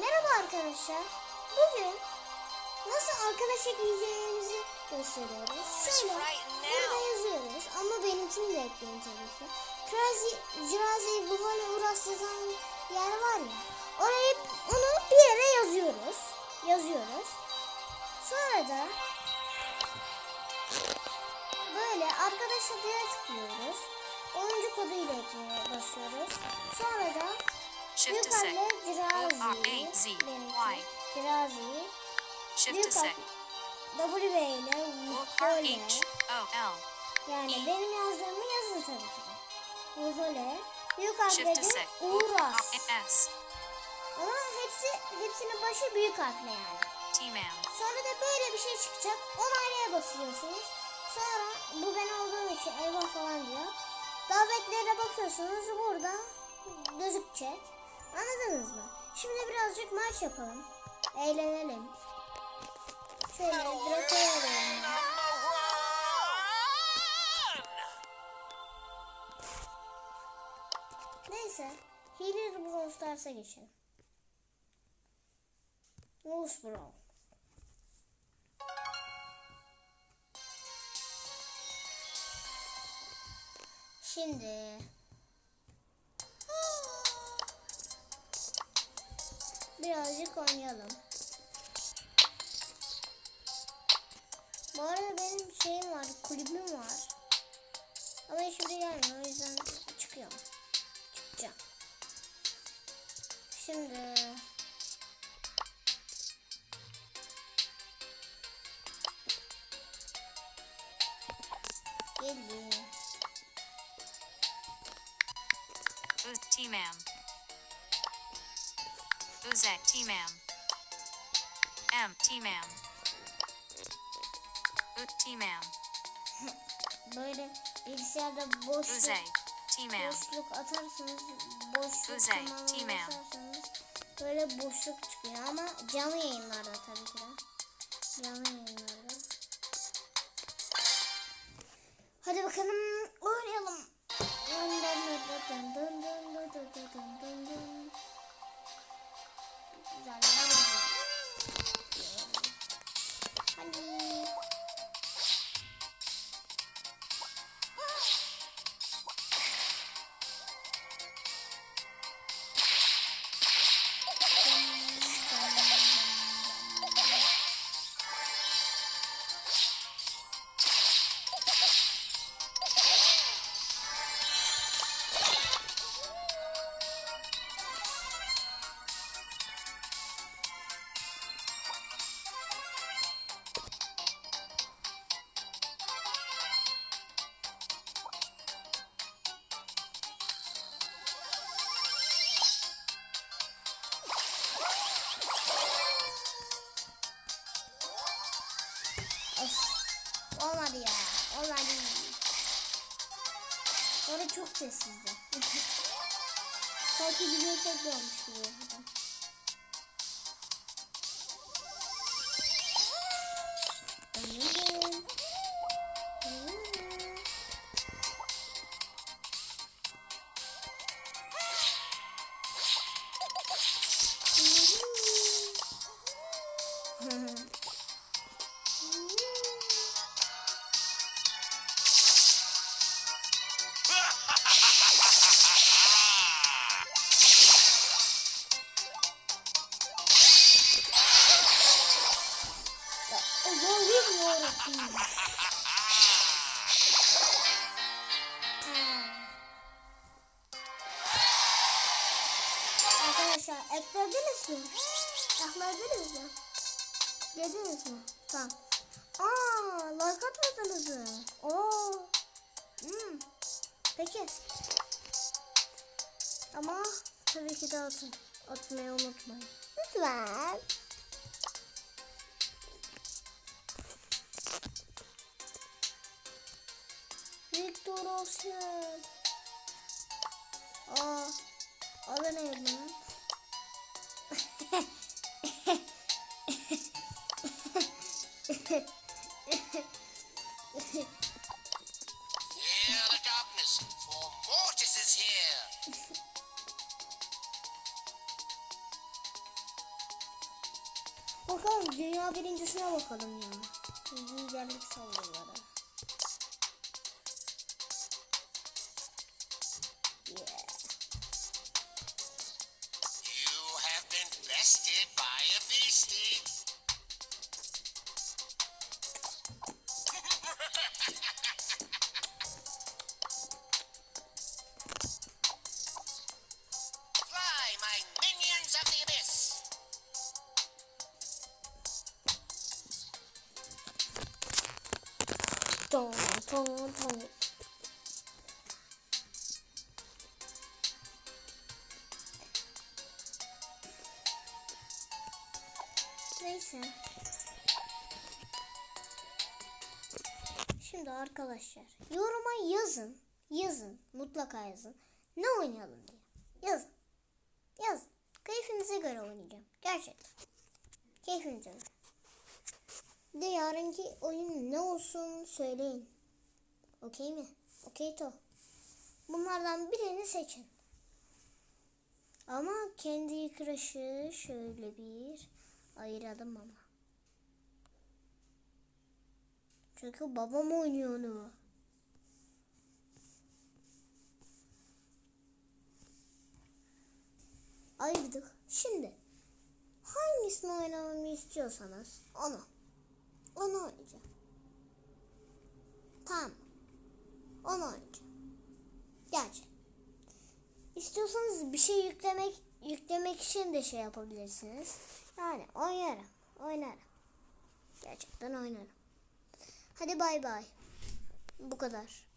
Merhaba arkadaşlar. Bugün nasıl arkadaş ekleyeceğimizi gösteriyoruz. Şöyle burada yazıyoruz ama benimkini de ekleyin tabii ki. Krazi, Jirazi, Vuhale, Uras yazan yer var ya. Orayı onu bir yere yazıyoruz. Yazıyoruz. Sonra da böyle arkadaş adına tıklıyoruz. Oyuncu koduyla ekleye basıyoruz. Sonra da Shift to sec. O R. A Z. Y. Cirazi. Shift to sec. W ile Vuhole. H O L. Yani benim yazdığımı yazın tabii ki de. Vuhole. Büyük harfle Uras. R S. Ama hepsi hepsinin başı büyük harfle yani. T-Man. Sonra da böyle bir şey çıkacak. Onaylaya basıyorsunuz. Sonra bu ben olduğum için eyvah falan diyor. Davetlere bakıyorsunuz. Burada gözükecek. Anladınız mı? Şimdi birazcık maç yapalım. Eğlenelim. Şöyle Draco'ya alalım. Neyse. Healer Brawl Stars'a geçelim. Wolves Brawl. Şimdi birazcık oynayalım. Bu arada benim şeyim var, kulübüm var. Ama hiçbiri gelmiyor, o yüzden çıkıyorum. Çıkacağım. Şimdi geldi. Uz T-Man. Özel Timem. M Timem. Ö Timem. Böyle bilgisayarda boş Özel Boşluk atarsanız boşluk Özel Timem. Böyle boşluk çıkıyor ama canlı yayınlarda tabii ki de. Canlı yayınlarda. çok sessizdi. Sanki bir ölçek görmüş gibi burada. Ömür eklediniz mi? Eklediniz mi? Yediniz mi? Tamam. Aa, like atmadınız mı? Oo. Hmm. Peki. Ama tabii ki de atın. Atmayı unutmayın. Lütfen. Victor Osimhen. Fear the darkness, for Mortis is here. Bakalım dünya birincisine bakalım ya. Liderlik saldırıları. Ton ton ton. Neyse. Şimdi arkadaşlar yoruma yazın. Yazın. Mutlaka yazın. Ne oynayalım diye. Yazın. Yazın. Keyfinize göre oynayacağım. Gerçekten. Keyfinize göre. De yarınki oyun ne olsun söyleyin. Okey mi? Okey to. Bunlardan birini seçin. Ama kendi crush'ı şöyle bir ayıralım ama. Çünkü babam oynuyor onu. Ayırdık. Şimdi hangisini oynamamı istiyorsanız onu. Onu oynayacağım. Tamam. Onu oynayacağım. Gerçi. İstiyorsanız bir şey yüklemek yüklemek için de şey yapabilirsiniz. Yani oynarım. Oynarım. Gerçekten oynarım. Hadi bay bay. Bu kadar.